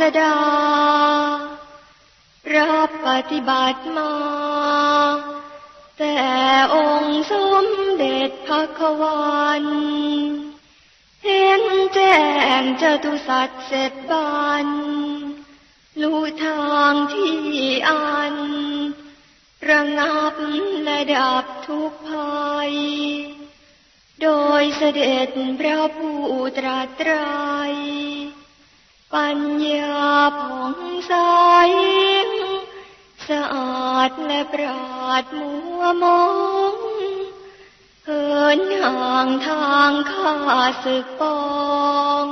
สดา รับปฏิบัติมา แต่องค์สมเด็จพระควันเห็นแจ้งเจตุสัตว์เสร็จบันรู้ทางที่อัน ระงับและดับทุกภัย โดยเสด็จพระผู้ตรัสไตร ปัญญาผ่องใสสะอาดและปราดมัวมองเหินห่างทางข้าศึกปอง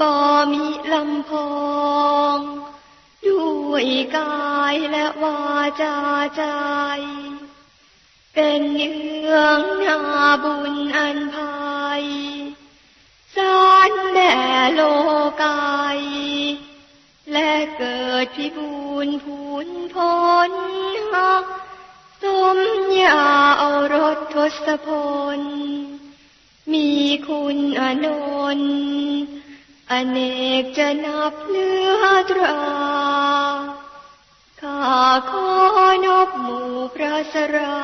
บ่มีลำพองด้วยกายและวาจาใจ เป็นเนื้องนาบุญ ดพิบูลพูนพ้นหักสมญาเอารถทศพล มีคุณอนนท์อเนกจะนับเลือตราข้าขอนบหมู่พระสรา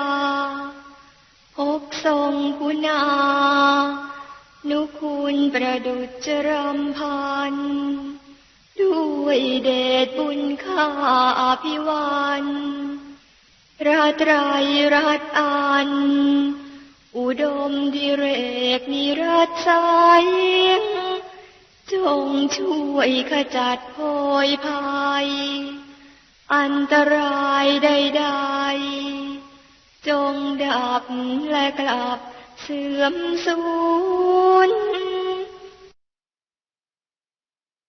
พกทรงคุณา นุคุณประดุจจรำพันด้วยเดช บุญข้าอภิวันระไตรายรัตอัน อุดมดิเรกนิรัตสายจงช่วยขจัดโพยภัย อันตรายใดๆจงดับและกลับเสื่อมสูญ